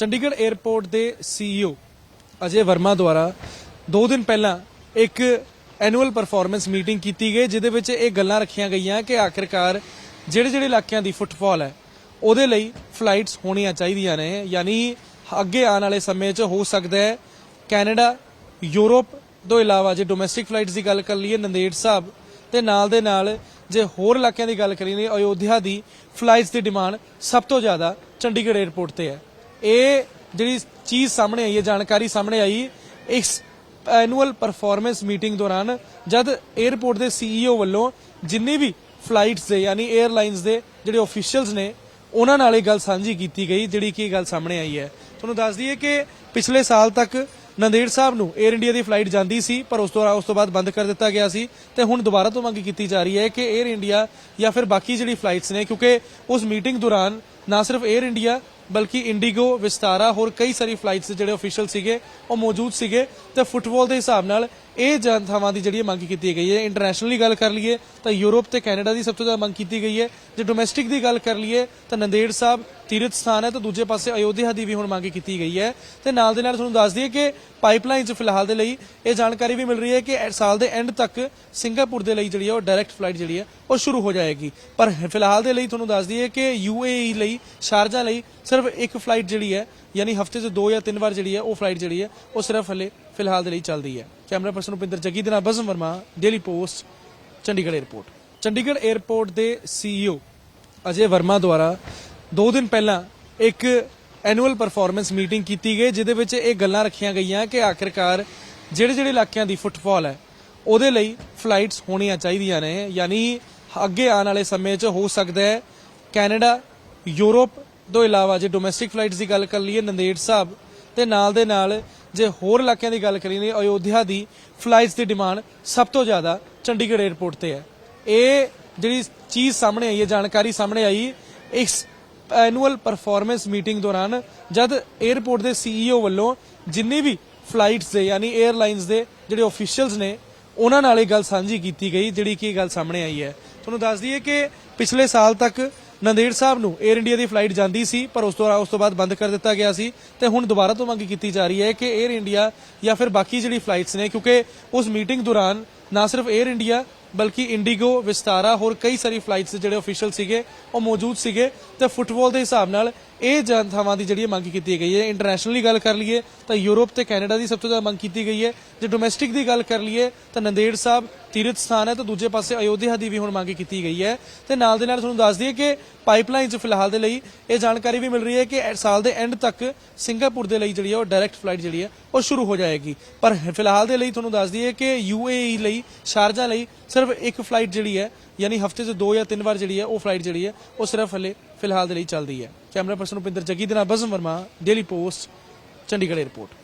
Chandigarh airport ਦੇ CEO Ajay Verma ਦੁਆਰਾ 2 ਦਿਨ ਪਹਿਲਾਂ ਇੱਕ ਐਨੂਅਲ ਪਰਫਾਰਮੈਂਸ ਮੀਟਿੰਗ ਕੀਤੀ ਗਈ, ਜਿਹਦੇ ਵਿੱਚ ਇਹ ਗੱਲਾਂ ਰੱਖੀਆਂ ਗਈਆਂ ਕਿ ਆਖਿਰਕਾਰ ਜਿਹੜੇ ਜਿਹੜੇ ਇਲਾਕਿਆਂ ਦੀ ਫੁੱਟਫਾਲ ਹੈ, ਉਹਦੇ ਲਈ ਫਲਾਈਟਸ ਹੋਣੀਆਂ ਚਾਹੀਦੀਆਂ ਨੇ। ਯਾਨੀ ਅੱਗੇ ਆਉਣ ਵਾਲੇ ਸਮੇਂ 'ਚ ਹੋ ਸਕਦਾ ਹੈ ਕੈਨੇਡਾ, ਯੂਰਪ, ਤੋਂ ਇਲਾਵਾ ਜੇ ਡੋਮੈਸਟਿਕ ਫਲਾਈਟਸ ਦੀ ਗੱਲ ਕਰ ਲਈਏ, ਨੰਦੇੜ ਸਾਹਿਬ ਤੇ ਨਾਲ ਦੇ ਨਾਲ ਜੇ ਹੋਰ ਇਲਾਕਿਆਂ ਦੀ ਗੱਲ ਕਰੀਏ, ਅਯੋਧਿਆ ਦੀ ਫਲਾਈਟਸ ਦੀ ਡਿਮਾਂਡ ਸਭ ਤੋਂ ਜ਼ਿਆਦਾ ਚੰਡੀਗੜ੍ਹ 에ਅਰਪੋਰਟ ਤੇ ਹੈ। ਇਹ ਜਿਹੜੀ ਚੀਜ਼ ਸਾਹਮਣੇ ਆਈ ਹੈ, ਜਾਣਕਾਰੀ ਸਾਹਮਣੇ ਆਈ, ਇਸ ਐਨੂਅਲ ਪਰਫਾਰਮੈਂਸ ਮੀਟਿੰਗ ਦੌਰਾਨ ਜਦ 에ਅਰਪੋਰਟ ਦੇ ਸੀਈਓ ਵੱਲੋਂ ਜਿੰਨੀ ਵੀ ਫਲਾਈਟਸ ਦੇ, ਯਾਨੀ 에ਅਰਲਾਈਨਸ ਦੇ ਜਿਹੜੇ ਅਫੀਸ਼ੀਅਲਸ ਨੇ, ਉਹਨਾਂ ਨਾਲ ਇਹ ਗੱਲ ਸਾਂਝੀ ਕੀਤੀ ਗਈ, ਜਿਹੜੀ ਕਿ ਗੱਲ ਸਾਹਮਣੇ ਆਈ ਹੈ। ਤੁਹਾਨੂੰ ਦੱਸ ਦਈਏ ਕਿ ਪਿਛਲੇ ਸਾਲ ਤੱਕ ਨੰਦੇੜ ਸਾਹਿਬ ਨੂੰ 에ਅਰ ਇੰਡੀਆ ਦੀ ਫਲਾਈਟ ਜਾਂਦੀ ਸੀ, ਪਰ ਉਸ ਤੋਂ ਉਸ ਤੋਂ ਬਾਅਦ ਬੰਦ ਕਰ ਦਿੱਤਾ ਗਿਆ ਸੀ ਤੇ ਹੁਣ ਦੁਬਾਰਾ ਤੋਂ ਮੰਗ ਕੀਤੀ ਜਾ ਰਹੀ ਹੈ ਕਿ 에ਅਰ ਇੰਡੀਆ ਜਾਂ ਫਿਰ ਬਾਕੀ ਜਿਹੜੀ ਫਲਾਈਟਸ ਨੇ, ਕਿਉਂਕਿ ਉਸ ਮੀਟਿੰਗ ਦੌਰਾਨ ਨਾ ਸਿਰਫ 에ਅਰ ਇੰਡੀਆ ਬਲਕਿ ਇੰਡੀਗੋ, ਵਿਸਤਾਰਾ ਹੋਰ ਕਈ ਸਾਰੀ ਫਲਾਈਟਸ ਜਿਹੜੇ ਅਫੀਸ਼ੀਅਲ ਸੀਗੇ, ਉਹ ਮੌਜੂਦ ਸੀਗੇ। ਤੇ ਫੁੱਟਬਾਲ ਦੇ ਹਿਸਾਬ ਨਾਲ ਇਹ ਜਨਥਾਵਾਂ ਦੀ ਜਿਹੜੀ ਹੈ ਮੰਗ ਕੀਤੀ ਗਈ ਹੈ ਇੰਟਰਨੈਸ਼ਨਲੀ ਗੱਲ ਕਰ ਲਈਏ, ਤਾਂ ਯੂਰਪ ਤੇ ਕੈਨੇਡਾ ਦੀ ਸਭ ਤੋਂ ਜ਼ਿਆਦਾ ਮੰਗ ਕੀਤੀ ਗਈ ਹੈ। ਜੇ ਡੋਮੈਸਟਿਕ ਦੀ ਗੱਲ ਕਰ ਲਈਏ, ਤਾਂ ਨੰਦੇੜ ਸਾਹਿਬ ਤੀਰਥ ਸਥਾਨ ਹੈ, ਤਾਂ ਦੂਜੇ ਪਾਸੇ ਅਯੋਧਿਆ ਦੀ ਵੀ ਹੁਣ ਮੰਗ ਕੀਤੀ ਗਈ ਹੈ। ਤੇ ਨਾਲ ਦੇ ਨਾਲ ਤੁਹਾਨੂੰ ਦੱਸ ਦਈਏ ਕਿ ਪਾਈਪਲਾਈਨ 'ਚ ਫਿਲਹਾਲ ਦੇ ਲਈ ਇਹ ਜਾਣਕਾਰੀ ਵੀ ਮਿਲ ਰਹੀ ਹੈ ਕਿ ਸਾਲ ਦੇ ਐਂਡ ਤੱਕ ਸਿੰਗਾਪੁਰ ਦੇ ਲਈ ਜਿਹੜੀ ਹੈ, ਉਹ ਡਾਇਰੈਕਟ ਫਲਾਈਟ ਜਿਹੜੀ ਹੈ, ਉਹ ਸ਼ੁਰੂ ਹੋ ਜਾਏਗੀ। ਪਰ ਫਿਲਹਾਲ ਦੇ ਲਈ ਤੁਹਾਨੂੰ ਦੱਸ ਦਈਏ ਕਿ ਯੂਏਈ ਲਈ, ਸ਼ਾਰਜਾ ਲਈ ਸਿਰਫ ਸਿਰਫ ਇੱਕ ਫਲਾਈਟ ਜਿਹੜੀ ਹੈ, ਯਾਨੀ ਹਫ਼ਤੇ 'ਚ ਦੋ ਜਾਂ ਤਿੰਨ ਵਾਰ ਜਿਹੜੀ ਹੈ, ਉਹ ਫਲਾਈਟ ਜਿਹੜੀ ਹੈ, ਉਹ ਸਿਰਫ ਹਲੇ ਫਿਲਹਾਲ ਦੇ ਲਈ ਚੱਲਦੀ ਹੈ। ਕੈਮਰਾ ਪਰਸਨ ਉਪਿੰਦਰ ਜੱਗੀ ਦੇ ਨਾਲ Bazm Verma Daily Post Chandigarh airport Chandigarh airport ਦੇ ਸੀਈਓ ਅਜੇ ਵਰਮਾ ਦੁਆਰਾ 2 ਦਿਨ ਪਹਿਲਾਂ ਇੱਕ ਐਨੂਅਲ ਪਰਫਾਰਮੈਂਸ ਮੀਟਿੰਗ ਕੀਤੀ ਗਈ, ਜਿਹਦੇ ਵਿੱਚ ਇਹ ਗੱਲਾਂ ਰੱਖੀਆਂ ਗਈਆਂ ਕਿ ਆਖਿਰਕਾਰ ਜਿਹੜੇ ਜਿਹੜੇ ਇਲਾਕਿਆਂ ਦੀ ਫੁੱਟਫਾਲ ਹੈ, ਉਹਦੇ ਲਈ ਫਲਾਈਟਸ ਹੋਣੀਆਂ ਚਾਹੀਦੀਆਂ ਨੇ। ਯਾਨੀ ਅੱਗੇ ਆਉਣ ਵਾਲੇ ਸਮੇਂ 'ਚ ਹੋ ਸਕਦਾ ਹੈ ਕੈਨੇਡਾ, ਯੂਰਪ ਤੋਂ ਇਲਾਵਾ ਜੇ ਡੋਮੈਸਟਿਕ ਫਲਾਈਟਸ ਦੀ ਗੱਲ ਕਰ ਲਈਏ ਨੰਦੇੜ ਸਾਹਿਬ, ਤੇ ਨਾਲ ਦੇ ਨਾਲ ਜੇ ਹੋਰ ਇਲਾਕਿਆਂ ਦੀ ਗੱਲ ਕਰੀਏ ਅਯੋਧਿਆ ਦੀ ਫਲਾਈਟਸ ਦੀ ਡਿਮਾਂਡ ਸਭ ਤੋਂ ਜ਼ਿਆਦਾ ਚੰਡੀਗੜ੍ਹ 에ਅਰਪੋਰਟ ਤੇ ਹੈ। ਇਹ ਜਿਹੜੀ ਚੀਜ਼ ਸਾਹਮਣੇ ਆਈ ਹੈ, ਜਾਣਕਾਰੀ ਸਾਹਮਣੇ ਆਈ, ਇਸ ਐਨੂਅਲ ਪਰਫਾਰਮੈਂਸ ਮੀਟਿੰਗ ਦੌਰਾਨ ਜਦ 에ਅਰਪੋਰਟ ਦੇ ਸੀਈਓ ਵੱਲੋਂ ਜਿੰਨੀ ਵੀ ਫਲਾਈਟਸ ਦੇ ਯਾਨੀ 에ਅਰਲਾਈਨਸ ਦੇ ਜਿਹੜੇ ਅਫੀਸ਼ੀਅਲਸ ਨੇ, ਉਹਨਾਂ ਨਾਲ ਇਹ ਗੱਲ ਸਾਂਝੀ ਕੀਤੀ ਗਈ, ਜਿਹੜੀ ਕਿ ਇਹ ਗੱਲ ਸਾਹਮਣੇ ਆਈ ਹੈ। ਤੁਹਾਨੂੰ ਦੱਸ ਦਈਏ ਕਿ ਪਿਛਲੇ ਸਾਲ ਤੱਕ ਨੰਦੇੜ ਸਾਹਿਬ ਨੂੰ 에ਅਰ ਇੰਡੀਆ ਦੀ ਫਲਾਈਟ ਜਾਂਦੀ ਸੀ, ਪਰ ਉਸ ਤੋਂ ਉਸ ਤੋਂ ਬਾਅਦ ਬੰਦ ਕਰ ਦਿੱਤਾ ਗਿਆ ਸੀ। ਤੇ ਹੁਣ ਦੁਬਾਰਾ ਤੋਂ ਮੰਗ ਕੀਤੀ ਜਾ ਰਹੀ ਹੈ ਕਿ 에ਅਰ ਇੰਡੀਆ ਜਾਂ ਫਿਰ ਬਾਕੀ ਜਿਹੜੀ ਫਲਾਈਟਸ ਨੇ, ਕਿਉਂਕਿ ਉਸ ਮੀਟਿੰਗ ਦੌਰਾਨ ਨਾ ਸਿਰਫ 에ਅਰ ਇੰਡੀਆ ਬਲਕਿ ਇੰਡੀਗੋ ਵਿਸਤਾਰਾ ਹੋਰ ਕਈ ਸਾਰੀ ਫਲਾਈਟਸ ਜਿਹੜੇ ਅਫੀਸ਼ੀਅਲ ਸੀਗੇ, ਉਹ ਮੌਜੂਦ ਸੀਗੇ। ਤੇ ਫੁੱਟਬਾਲ ਦੇ ਹਿਸਾਬ ਨਾਲ ਇਹ ਜਨਥਾਵਾਂ ਦੀ ਜਿਹੜੀ ਹੈ ਮੰਗ ਕੀਤੀ ਗਈ ਹੈ ਇੰਟਰਨੈਸ਼ਨਲੀ ਗੱਲ ਕਰ ਲਈਏ, ਤਾਂ ਯੂਰਪ ਤੇ ਕੈਨੇਡਾ ਦੀ ਸਭ ਤੋਂ ਜ਼ਿਆਦਾ ਮੰਗ ਕੀਤੀ ਗਈ ਹੈ। ਜੇ ਡੋਮੈਸਟਿਕ ਦੀ ਗੱਲ ਕਰ ਲਈਏ, ਤਾਂ ਨੰਦੇੜ ਸਾਹਿਬ ਤੀਰਥ ਸਥਾਨ ਹੈ, ਤਾਂ ਦੂਜੇ ਪਾਸੇ ਅਯੋਧਿਆ ਦੀ ਵੀ ਹੁਣ ਮੰਗ ਕੀਤੀ ਗਈ ਹੈ। ਤੇ ਨਾਲ ਦੇ ਨਾਲ ਤੁਹਾਨੂੰ ਦੱਸ ਦਈਏ ਕਿ ਪਾਈਪਲਾਈਨ 'ਚ ਫਿਲਹਾਲ ਦੇ ਲਈ ਇਹ ਜਾਣਕਾਰੀ ਵੀ ਮਿਲ ਰਹੀ ਹੈ ਕਿ ਸਾਲ ਦੇ ਐਂਡ ਤੱਕ ਸਿੰਗਾਪੁਰ ਦੇ ਲਈ ਜਿਹੜੀ ਹੈ, ਉਹ ਡਾਇਰੈਕਟ ਫਲਾਈਟ ਜਿਹੜੀ ਹੈ, ਉਹ ਸ਼ੁਰੂ ਹੋ ਜਾਏਗੀ। ਪਰ ਫਿਲਹਾਲ ਦੇ ਲਈ ਤੁਹਾਨੂੰ ਦੱਸ ਦਈਏ ਕਿ ਯੂਏਈ ਲਈ, ਸ਼ਾਰਜਾ ਲਈ ਸਿਰਫ ਇੱਕ ਫਲਾਈਟ ਜਿਹੜੀ ਹੈ, ਯਾਨੀ ਹਫ਼ਤੇ 'ਚ ਦੋ ਜਾਂ ਤਿੰਨ ਵਾਰ ਜਿਹੜੀ ਹੈ, ਉਹ ਫਲਾਈਟ ਜਿਹੜੀ ਹੈ, ਉਹ ਸਿਰਫ ਹਲੇ ਫਿਲਹਾਲ ਦੇ ਲਈ ਚੱਲਦੀ ਹੈ। ਕੈਮਰਾ ਪਰਸਨ ਉਪਿੰਦਰ ਜੱਗੀ ਦੇ ਨਾਲ Bazm Verma daily post Chandigarh airport